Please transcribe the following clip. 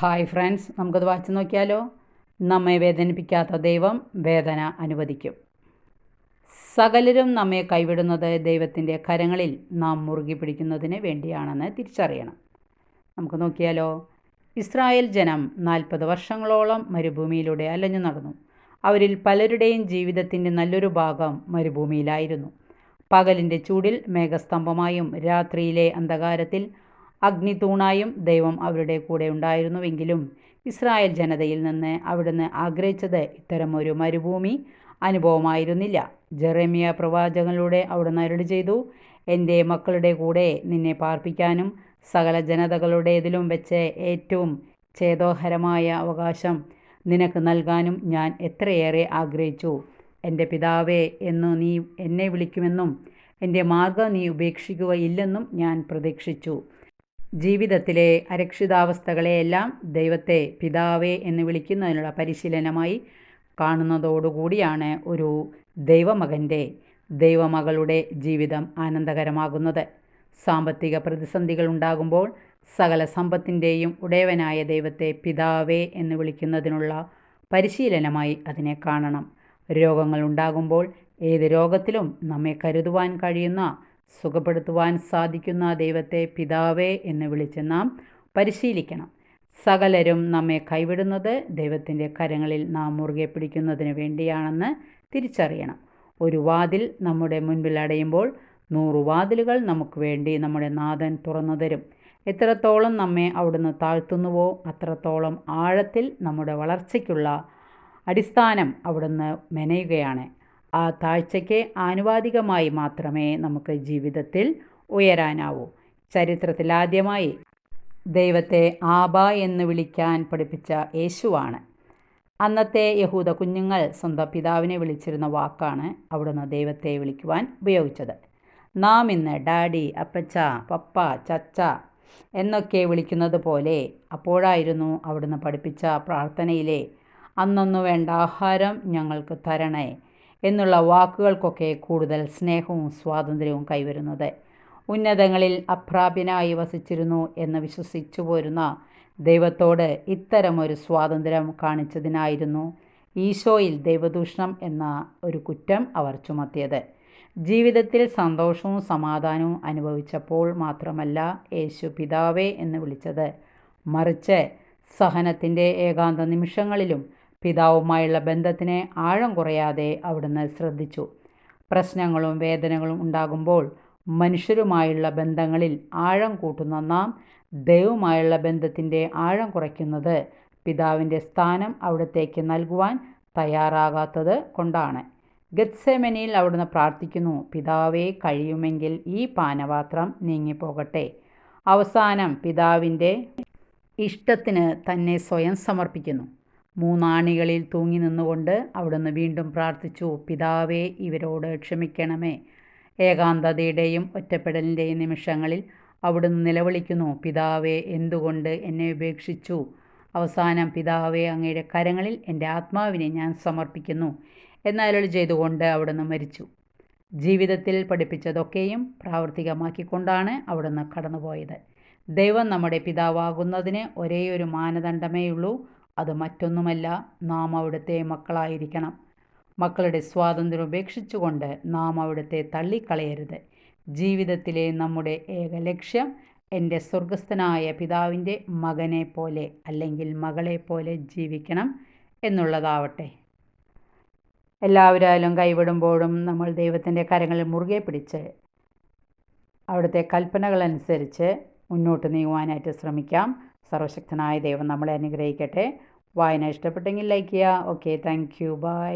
Hi friends നമുക്കത് വായിച്ചു നോക്കിയാലോ? നമ്മെ വേദനിപ്പിക്കാത്ത ദൈവം വേദന അനുവദിക്കും. സകലരും നമ്മെ കൈവിടുന്നത് ദൈവത്തിന്റെ കരങ്ങളിൽ നാം മുറുകി പിടിക്കുന്നതിന് വേണ്ടിയാണെന്ന് തിരിച്ചറിയണം. നമുക്ക് നോക്കിയാലോ? ഇസ്രായേൽ ജനം നാൽപ്പത് വർഷങ്ങളോളം മരുഭൂമിയിലൂടെ അലഞ്ഞു നടന്നു. അവരിൽ പലരുടെയും ജീവിതത്തിന്റെ നല്ലൊരു ഭാഗം മരുഭൂമിയിലായിരുന്നു. പകലിന്റെ ചൂടിൽ മേഘസ്തംഭമായും രാത്രിയിലെ അന്ധകാരത്തിൽ അഗ്നിതൂണായും ദൈവം അവരുടെ കൂടെ ഉണ്ടായിരുന്നുവെങ്കിലും ഇസ്രായേൽ ജനതയിൽ നിന്ന് അവിടുന്ന് ആഗ്രഹിച്ചത് ഇത്തരമൊരു മരുഭൂമി അനുഭവമായിരുന്നില്ല. ജെറേമിയ പ്രവാചകനിലൂടെ അവിടുന്ന് അരുളി ചെയ്തു എന്റെ മക്കളുടെ കൂടെ നിന്നെ പാർപ്പിക്കാനും സകല ജനതകളുടേതിലും വെച്ച് ഏറ്റവും ഛേദോഹരമായ അവകാശം നിനക്ക് നൽകാനും ഞാൻ എത്രയേറെ ആഗ്രഹിച്ചു. എന്റെ പിതാവേ എന്നു നീ എന്നെ വിളിക്കുമെന്നും എന്റെ മാർഗം നീ ഉപേക്ഷിക്കുകയില്ലെന്നും ഞാൻ പ്രതീക്ഷിച്ചു. ജീവിതത്തിലെ അരക്ഷിതാവസ്ഥകളെയെല്ലാം ദൈവത്തെ പിതാവേ എന്ന് വിളിക്കുന്നതിനുള്ള പരിശീലനമായി കാണുന്നതോടുകൂടിയാണ് ഒരു ദൈവമകന്റെ ദൈവമകളുടെ ജീവിതം ആനന്ദകരമാകുന്നത്. സാമ്പത്തിക പ്രതിസന്ധികൾ ഉണ്ടാകുമ്പോൾ സകല സമ്പത്തിന്റെയും ഉടയവനായ ദൈവത്തെ പിതാവേ എന്ന് വിളിക്കുന്നതിനുള്ള പരിശീലനമായി അതിനെ കാണണം. രോഗങ്ങൾ ഉണ്ടാകുമ്പോൾ ഏത് രോഗത്തിലും നമ്മെ കരുതുവാൻ കഴിയുന്ന സുഖപ്പെടുത്തുവാൻ സാധിക്കുന്ന ദൈവത്തെ പിതാവേ എന്ന് വിളിച്ച് നാം പരിശീലിക്കണം. സകലരും നമ്മെ കൈവിടുന്നത് ദൈവത്തിന്റെ കരങ്ങളിൽ നാം മുറുകെ പിടിക്കുന്നതിന് വേണ്ടിയാണെന്ന് തിരിച്ചറിയണം. ഒരു വാതിൽ നമ്മുടെ മുൻപിൽ അടയുമ്പോൾ നൂറു വാതിലുകൾ നമുക്ക് വേണ്ടി നമ്മുടെ നാഥൻ തുറന്നു തരും. എത്രത്തോളം നമ്മെ അവിടുന്ന് താഴ്ത്തുന്നുവോ അത്രത്തോളം ആഴത്തിൽ നമ്മുടെ വളർച്ചയ്ക്കുള്ള അടിസ്ഥാനം അവിടുന്ന് മെനയുകയാണ്. ആ താഴ്ചയ്ക്ക് ആനുപാതികമായി മാത്രമേ നമുക്ക് ജീവിതത്തിൽ ഉയരാനാവൂ. ചരിത്രത്തിലാദ്യമായി ദൈവത്തെ ആബ എന്ന് വിളിക്കാൻ പഠിപ്പിച്ച യേശുവാണ്. അന്നത്തെ യഹൂദ കുഞ്ഞുങ്ങൾ സ്വന്തം പിതാവിനെ വിളിച്ചിരുന്ന വാക്കാണ് അവിടുന്ന് ദൈവത്തെ വിളിക്കുവാൻ ഉപയോഗിച്ചത്. നാം ഇന്ന് ഡാഡി അപ്പച്ച പപ്പ ചച്ച എന്നൊക്കെ വിളിക്കുന്നത് പോലെ അപ്പോഴായിരുന്നു അവിടുന്ന് പഠിപ്പിച്ച പ്രാർത്ഥനയിലെ അന്നൊന്നു വേണ്ട ആഹാരം ഞങ്ങൾക്ക് തരണേ എന്നുള്ള വാക്കുകൾക്കൊക്കെ കൂടുതൽ സ്നേഹവും സ്വാതന്ത്ര്യവും കൈവരുന്നത്. ഉന്നതങ്ങളിൽ അപ്രാപ്യനായി വസിച്ചിരുന്നു എന്ന് വിശ്വസിച്ചു പോരുന്ന ദൈവത്തോട് ഇത്തരമൊരു സ്വാതന്ത്ര്യം കാണിച്ചതിനായിരുന്നു ഈശോയിൽ ദൈവദൂഷണം എന്ന ഒരു കുറ്റം അവർ ചുമത്തിയത്. ജീവിതത്തിൽ സന്തോഷവും സമാധാനവും അനുഭവിച്ചപ്പോൾ മാത്രമല്ല യേശു പിതാവേ എന്ന് വിളിച്ചത്. മറിച്ച് സഹനത്തിന്റെ ഏകാന്ത നിമിഷങ്ങളിലും പിതാവുമായുള്ള ബന്ധത്തിനെ ആഴം കുറയാതെ അവിടുന്ന് ശ്രദ്ധിച്ചു. പ്രശ്നങ്ങളും വേദനകളും ഉണ്ടാകുമ്പോൾ മനുഷ്യരുമായുള്ള ബന്ധങ്ങളിൽ ആഴം കൂട്ടുന്ന നാം ദൈവവുമായുള്ള ബന്ധത്തിന്റെ ആഴം കുറയ്ക്കുന്നത് പിതാവിന്റെ സ്ഥാനം അവിടത്തേക്ക് നൽകുവാൻ തയ്യാറാകാത്തത് കൊണ്ടാണ്. ഗത്സേമനിയിൽ അവിടുന്ന് പ്രാർത്ഥിക്കുന്നു പിതാവേ കഴിയുമെങ്കിൽ ഈ പാനപാത്രം നീങ്ങിപ്പോകട്ടെ. അവസാനം പിതാവിന്റെ ഇഷ്ടത്തിന് തന്നെ സ്വയം സമർപ്പിക്കുന്നു. മൂന്നാണികളിൽ തൂങ്ങി നിന്നുകൊണ്ട് അവിടുന്ന് വീണ്ടും പ്രാർത്ഥിച്ചു പിതാവേ ഇവരോട് ക്ഷമിക്കണമേ. ഏകാന്തതയുടെയും ഒറ്റപ്പെടലിന്റെയും നിമിഷങ്ങളിൽ അവിടുന്ന് നിലവിളിക്കുന്നു പിതാവേ എന്തുകൊണ്ട് എന്നെ ഉപേക്ഷിച്ചു? അവസാനം പിതാവേ അങ്ങയുടെ കരങ്ങളിൽ എന്റെ ആത്മാവിനെ ഞാൻ സമർപ്പിക്കുന്നു എന്നരുളി ചെയ്തുകൊണ്ട് അവിടുന്ന് മരിച്ചു. ജീവിതത്തിൽ പഠിപ്പിച്ചതൊക്കെയും പ്രാവർത്തികമാക്കിക്കൊണ്ടാണ് അവിടുന്ന് കടന്നുപോയത്. ദൈവം നമ്മുടെ പിതാവാകുന്നതിന് ഒരേയൊരു മാനദണ്ഡമേയുള്ളൂ അത് മറ്റൊന്നുമല്ല നാം അവിടുത്തെ മക്കളായിരിക്കണം. മക്കളുടെ സ്വാതന്ത്ര്യം ഉപേക്ഷിച്ചുകൊണ്ട് നാം അവിടുത്തെ തള്ളിക്കളയരുത്. ജീവിതത്തിലെ നമ്മുടെ ഏക ലക്ഷ്യം എന്റെ സ്വർഗസ്ഥനായ പിതാവിന്റെ മകനെ പോലെ അല്ലെങ്കിൽ മകളെ പോലെ ജീവിക്കണം എന്നുള്ളതാവട്ടെ. എല്ലാവരാലും കൈവിടുമ്പോഴും നമ്മൾ ദൈവത്തിന്റെ കരങ്ങളിൽ മുറുകെ പിടിച്ച് അവിടുത്തെ കൽപ്പനകളനുസരിച്ച് മുന്നോട്ട് നീങ്ങുവാനായിട്ട് ശ്രമിക്കാം. സർവശക്തനായ ദൈവം നമ്മളെ അനുഗ്രഹിക്കട്ടെ. വായന ഇഷ്ടപ്പെട്ടെങ്കിൽ ലൈക്ക് ചെയ്യുക. Okay thank you by